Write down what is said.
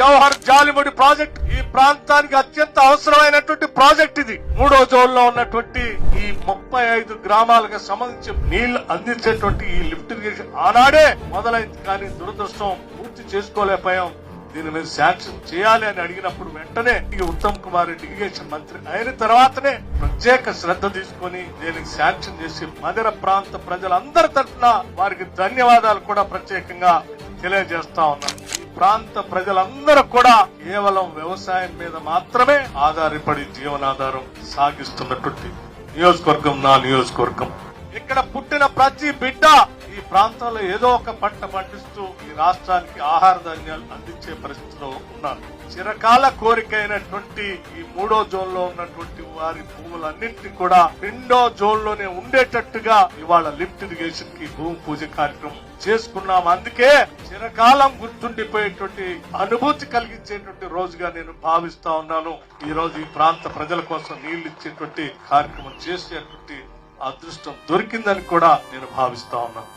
Jawahar జాలిముడి project ఈ ప్రాంతానికి అత్యంత అవసరమైనటువంటి ప్రాజెక్ట్ ఇది. మూడో జోన్లో ఉన్నటువంటి ఈ ముప్పై ఐదు గ్రామాలకు సంబంధించి నీళ్ళు అందించేటువంటి ఈ లిఫ్ట్ ఇరిగేషన్ ఆనాడే మొదలైంది. కానీ దురదృష్టం పూర్తి చేసుకోలేకపోయాం. దీని మీద శాంక్షన్ చేయాలి అని అడిగినప్పుడు వెంటనే ఈ ఉత్తమ్ కుమార్ రెడ్డి ఇరిగేషన్ మంత్రి అయిన తర్వాతనే ప్రత్యేక శ్రద్ధ తీసుకొని దీనికి శాంక్షన్ చేసి మదిర ప్రాంత ప్రజలందరి తరఫున వారికి ధన్యవాదాలు కూడా ప్రత్యేకంగా తెలియజేస్తా ఉన్నాను ప్రాంత ప్రజలందరూ కూడా కేవలం వ్యవసాయం మీద మాత్రమే ఆధారపడి జీవనాధారం సాగిస్తున్నటువంటి నియోజకవర్గం నా నియోజకవర్గం. ఇక్కడ పుట్టిన ప్రతి బిడ్డ ప్రాంతంలో ఏదో ఒక పంట పండిస్తూ ఈ రాష్ట్రానికి ఆహార ధాన్యాలు అందించే పరిస్థితిలో ఉన్నారు చిరకాల కోరికైనటువంటి ఈ మూడో జోన్లో ఉన్నటువంటి వారి భూములన్నింటినీ కూడా రెండో జోన్లోనే ఉండేటట్టుగా ఇవాళ లిఫ్ట్ ఇరిగేషన్కి భూమి పూజ కార్యక్రమం చేసుకున్నాం. అందుకే చిరకాలం గుర్తుండిపోయేటువంటి అనుభూతి కలిగించేటువంటి రోజుగా నేను భావిస్తా ఉన్నాను. ఈ రోజు ఈ ప్రాంత ప్రజల కోసం నీళ్ళు ఇచ్చేటువంటి కార్యక్రమం చేసేటువంటి అదృష్టం దొరికిందని కూడా నేను భావిస్తా ఉన్నాను.